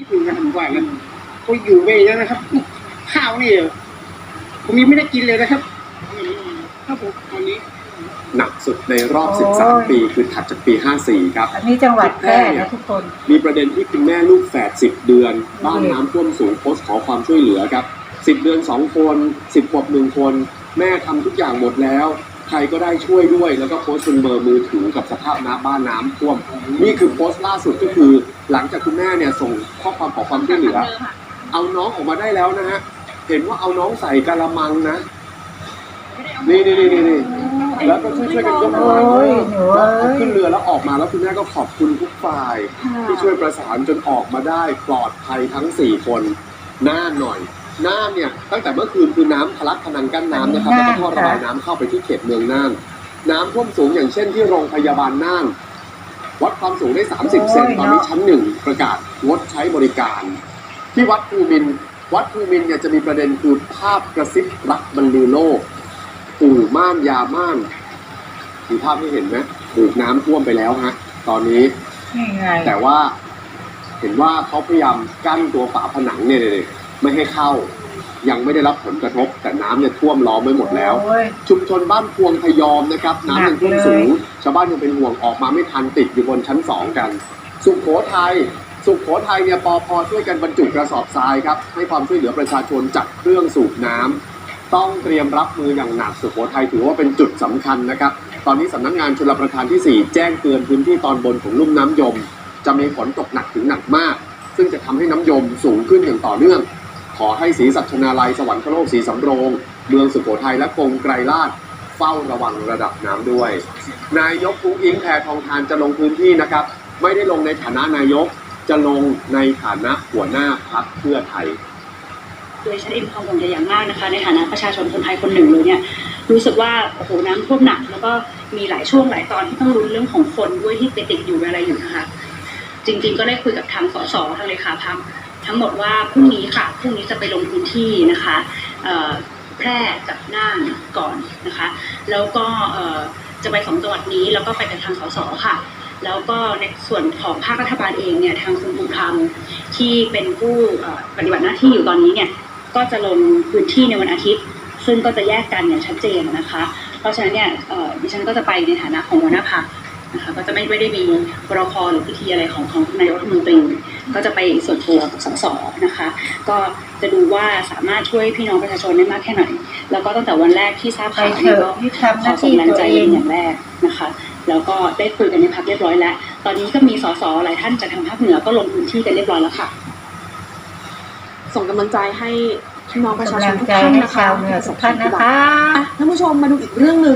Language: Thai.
ญี่ปุ่นนะผมว่าแล้วก็อยู่เวย์แล้วนะครับ ข้าวนี่ผมยังไม่ได้กินเลยนะครับครับผมวันนี้ หนักสุดในรอบ โอ้ย 13 ปีคือถัดจากปี 54 ครับ อันนี้จังหวัดแพร่นะทุกคน มีประเด็นที่คุณแม่ลูกแฝด10 เดือน บ้านน้ำท่วมสูงโพสต์ขอความช่วยเหลือครับ 10 เดือน 2 คน 10ขวบ1คน แม่ทำทุกอย่างหมดแล้ว ใครก็ได้ช่วยด้วย แล้วก็โพสต์เป็นเบอร์มือถือกับสภาพน้ำบ้านน้ำท่วม นี่คือโพสต์ล่าสุดก็คือ หลังจากคุณแม่เนี่ยส่งข้อความขอความช่วยเหลือ เอาน้องออกมาได้แล้วนะฮะเห็นว่าเอาน้องใส่กะละมังนะนี่นี่นี่นี่แล้วก็ช่วยช่วยกันยกกระมังโอ้ยหนูเอ้ยขึ้นเรือแล้วออกมาแล้วคุณแม่ก็ขอบคุณทุกฝ่าย ที่ช่วยประสานจนออกมาได้ปลอดภัยทั้ง4คนน่าหน่อย น่านเนี่ยตั้งแต่เมื่อคืนคือน้ำทะลักพนังกั้นน้ำนะครับแล้วก็ท่อระบายน้ำเข้าไปที่เขตเมืองน่าน น้ำท่วมสูงอย่างเช่นที่โรงพยาบาลน่าน วัดความสูงได้ 30 เซนตอนนี้ชั้นหนึ่งประกาศงดใช้บริการ ที่วัดภูมินทร์วัดภูมินทร์เนี่ยจะมีประเด็นคือภาพกระซิบรักบรรลือโลก ปู่ม่านยาม่านมีภาพให้เห็นไหมถูกน้ำท่วมไปแล้วฮะตอนนี้ นี่ไงแต่ว่าเห็นว่าเขาพยายามกั้นตัวฝาผนังเนี่ยเลย ไม่ให้เข้า ยังไม่ได้รับผลกระทบ แต่น้ำเนี่ยท่วมล้อมไว้หมดแล้ว โอ้ย ชุมชนบ้านพวงพยอมนะครับน้ำยังท่วมสูงหนักเลยชาวบ้านยังเป็นห่วงออกมาไม่ทันติดอยู่บนชั้นสองกัน สุขโขทัยสุขโขทัยเนี่ยปอพช่วยกันบรรจุกระสอบทรายครับให้ความช่วยเหลือประชาชนจัดเครื่องสูบน้ำต้องเตรียมรับมืออย่างหนักสุขโขทัยถือว่าเป็นจุดสำคัญนะครับ ตอนนี้สำนักงานชลประทานที่ 4 แจ้งเตือนพื้นที่ตอนบนของลุ่มน้ำยม จะมีฝนตกหนักถึงหนักมาก ซึ่งจะทำให้น้ำยมสูงขึ้นอย่างต่อเนื่อง ขอให้ศรีสัชนาลัยสวรรคโลกศรีสำโรง เมืองสุโขทัยและกรมไกรลาดเฝ้าระวังระดับน้ำด้วย นายกอุ้งอิงแพทองทานจะลงพื้นที่นะครับ ไม่ได้ลงในฐานะนายกจะลงในฐานะหัวหน้าพักเพื่อไทยโดยฉันเองความห่วงใยอย่างมากนะคะ ในฐานะประชาชนคนไทยคนหนึ่งเลยเนี่ยรู้สึกว่าโอ้โหน้ำท่วมหนัก แล้วก็มีหลายช่วงหลายตอนที่ต้องลุ้นเรื่องของคนด้วยที่ไปติดอยู่อะไรอยู่นะคะ จริง ๆ ก็ได้คุยกับทางสสทางเลขาพัก ทั้งหมดว่าพรุ่งนี้ค่ะพรุ่งนี้จะไปลงพื้นที่นะคะแพร่กับน่านก่อนนะคะ แล้วก็จะไปสองจังหวัดนี้แล้วก็ไปกับทางสสค่ะ แล้วก็ในส่วนของภาครัฐบาลเองเนี่ยทางคุณภูมิธรรมที่เป็นผู้ปฏิบัติหน้าที่อยู่ตอนนี้เนี่ยก็จะลงพื้นที่ในวันอาทิตย์ ซึ่งก็จะแยกกันอย่างชัดเจนนะคะ เพราะฉะนั้นเนี่ยดิฉันก็จะไปในฐานะของหัวหน้าพักนะคะก็จะไม่ไม่ได้มีบรคหรือพิธีอะไรของของนายรัฐมนตรี ก็จะไปส่วนตัวกับสสนะคะ ก็จะดูว่าสามารถช่วยพี่น้องประชาชนได้มากแค่ไหน แล้วก็ตั้งแต่วันแรกที่ทราบไปข่าวเถเนี่ยอะก็ที่ทำหขอน้าส่ที่งแรงตัวใจเอเย็งนอย่างแรกนะคะแล้วก็ได้คุยกันในพักเรียบร้อยแล้ว ตอนนี้ก็มีสสหลายท่านจากทางภาคเหนือก็ลงพื้นที่กันเรียบร้อยแล้วค่ะ ส่งกำลังใจให้พี่น้องประชากำชลันงทุกใจท่านให้นะคะชาวเหนือทุกท่านนะคะอะท่านผู้ชมมาดูอีกเรื่องหนึ่ง